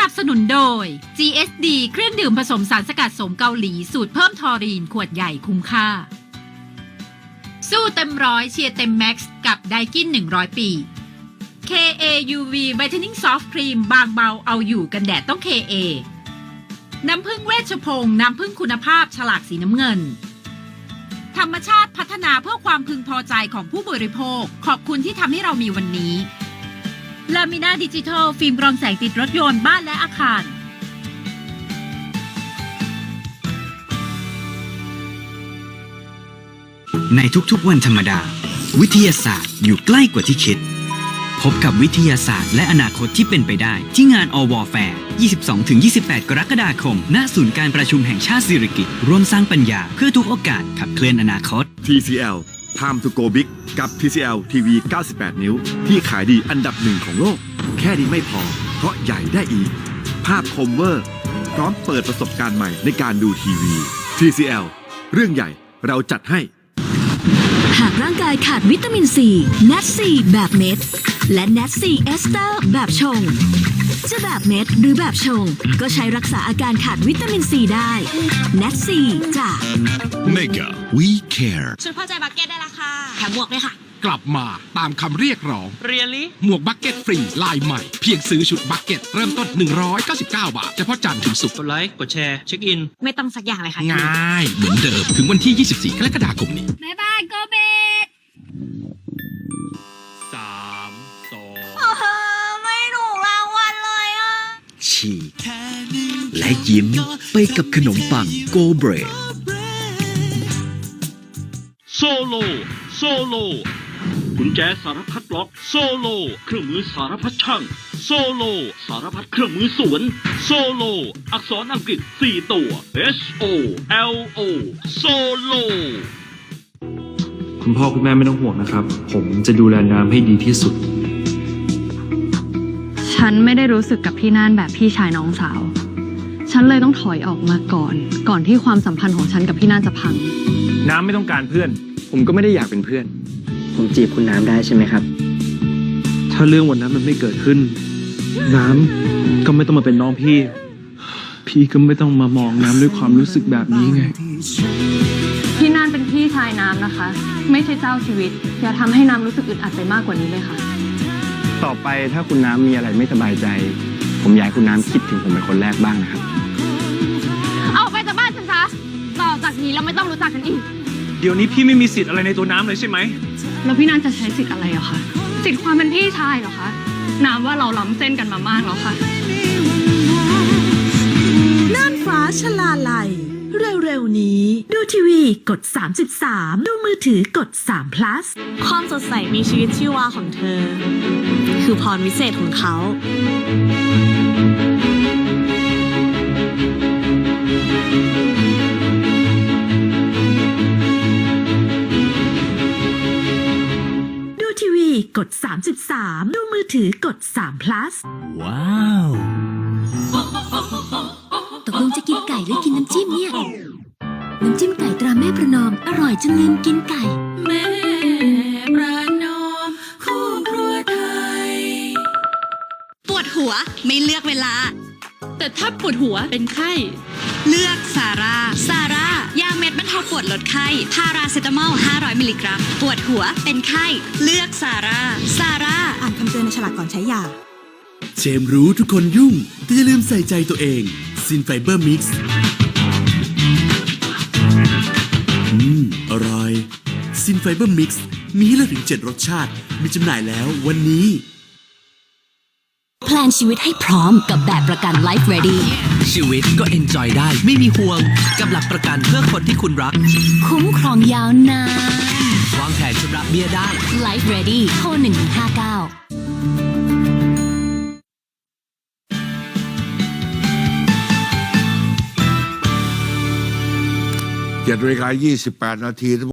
นับสนุนโดย GSD เครื่องดื่มผสมสารสกัดสมเกาหลี สูตรเพิ่มทอรีนขวดใหญ่คุ้มค่า สู้เต็มร้อยเชียร์เต็มแม็กซ์กับไดกิน 100 ปี KAUV Whitening Soft Cream บางเบาเอาอยู่กันแดดต้อง KA น้ำผึ้งเวชพงศ์น้ำผึ้งคุณภาพฉลากสีน้ำเงิน ธรรมชาติพัฒนาเพื่อความพึงพอใจของผู้บริโภค ขอบคุณที่ทำให้เรามีวันนี้ ลามินาดิจิทัล ฟิล์มกรองแสงติดรถยนต์บ้านและอาคารในทุกๆวันธรรมดา วิทยาศาสตร์อยู่ใกล้กว่าที่คิด พบกับวิทยาศาสตร์และอนาคตที่เป็นไปได้ที่งานอวอร์แฟร์ 22-28 กรกฎาคม ณ ศูนย์การประชุมแห่งชาติสิริกิติ์ร่วมสร้างปัญญาเพื่อทุกโอกาสขับเคลื่อนอนาคต TCL Time to go big กับ TCL TV 98 นิ้ว ที่ขายดีอันดับหนึ่งของโลก แค่นี้ไม่พอ เพราะใหญ่ได้อีก ภาพคมเวอร์ พร้อมเปิดประสบการณ์ใหม่ในการดูทีวี TCL เรื่องใหญ่เราจัดให้ หากร่างกายขาดวิตามินซีเนตซีแบบเม็ด และเนตซีเอสเตอร์แบบชง จะแบบเม็ดหรือแบบชง ก็ใช้รักษาอาการขาดวิตามินซีได้เนตซีจาก Mega We Care ชุดพอใจบักเก็ตได้ละค่ะแถมหมวกด้วยค่ะ กลับมาตามคำเรียกร้อง เรียนลิหมวกบักเก็ตฟรีลายใหม่ เพียงซื้อชุดบักเก็ตเริ่มต้น 199 บาทเฉพาะจันทร์ถึงศุกร์กดไลค์กดแชร์ เช็คอิน ไม่ต้องสักอย่างเลยค่ะง่าย เหมือนเดิมถึงวันที่ 24 กรกฎาคมนี้บ๊ายบายโกเบ ฉีกและยิ้มไปกับขนมปังโกเบรดโซโล โซโลกุญแจสารพัดล็อกโซโล เครื่องมือสารพัดช่าง โซโล สารพัดเครื่องมือสวน โซโล อักษรอังกฤษ 4 ตัว S O L O โซโล คุณพ่อคุณแม่ไม่ต้องห่วงนะครับ ผมจะดูแลน้ำให้ดีที่สุด ฉันไม่ได้รู้สึกกับพี่น่านแบบพี่ชายน้องสาว ฉันเลยต้องถอยออกมาก่อน ก่อนที่ความสัมพันธ์ของฉันกับพี่น่านจะพัง น้ำไม่ต้องการเพื่อน ผมก็ไม่ได้อยากเป็นเพื่อน ผมจีบคุณน้ำได้ใช่ไหมครับ ถ้าเรื่องวันนั้นมันไม่เกิดขึ้น น้ำก็ไม่ต้องมาเป็นน้องพี่ พี่ก็ไม่ต้องมามองน้ำด้วยความรู้สึกแบบนี้ไง พี่น่านเป็นพี่ชายน้ำนะคะ ไม่ใช่เจ้าชีวิต อย่าทำให้น้ำรู้สึกอึดอัดไปมากกว่านี้เลยค่ะ ต่อไปถ้าคุณน้ำมีอะไรไม่สบายใจ ผมอยากให้คุณน้ำคิดถึงผมเป็นคนแรกบ้างนะครับ เอาไปจากบ้านฉันซะต่อจากนี้เราไม่ต้องรู้จักกันอีก เดี๋ยวนี้พี่ไม่มีสิทธิ์อะไรในตัวน้ำเลยใช่ไหม แล้วพี่น่านจะใช้สิทธิ์อะไรอะคะสิทธิ์ความเป็นพี่ชายเหรอคะน้ำว่าเราล้ำเส้นกันมามากแล้วค่ะ น่านฟ้าชลาลัย เร็วๆนี้ ดูทีวีกด 33 ดูมือถือกด3 plus ความสดใสมีชีวิตชีวาของเธอ คือพรวิเศษของเขา ดูทีวีกด 33 ดูมือถือกด3 plus ว้าว ตกลงจะกินไก่หรือกินน้ำจิ้มเนี่ย น้ำจิ้มไก่ตราแม่ประนอม อร่อยจนลืมกินไก่ แม่ประนอม คู่ครัวไทย ปวดหัวไม่เลือกเวลา แต่ถ้าปวดหัวเป็นไข้ เลือกซาร่าซาร่ายาเม็ดบรรเทาปวดลดไข้พาราเซตามอล 500 มิลลิกรัม ปวดหัวเป็นไข้ เลือกซาร่าซาร่าอ่านคำเตือนในฉลากก่อนใช้ยาเชมรู้ทุกคนยุ่ง แต่อย่าลืมใส่ใจตัวเอง ซินไฟเบอร์มิกซ์ อืม อร่อย ซินไฟเบอร์มิกซ์มีให้เลือกถึง 7 รสชาติ มีจำหน่ายแล้ววันนี้ แพลนชีวิตให้พร้อมกับแบบประกัน Life Ready ชีวิตก็เอนจอยได้ไม่มีห่วง กับหลักประกันเพื่อคนที่คุณรัก คุ้มครองยาวนาน วางแผนชำระเบี้ยได้ Life Ready โทร1159 7นาฬิกา28 นาที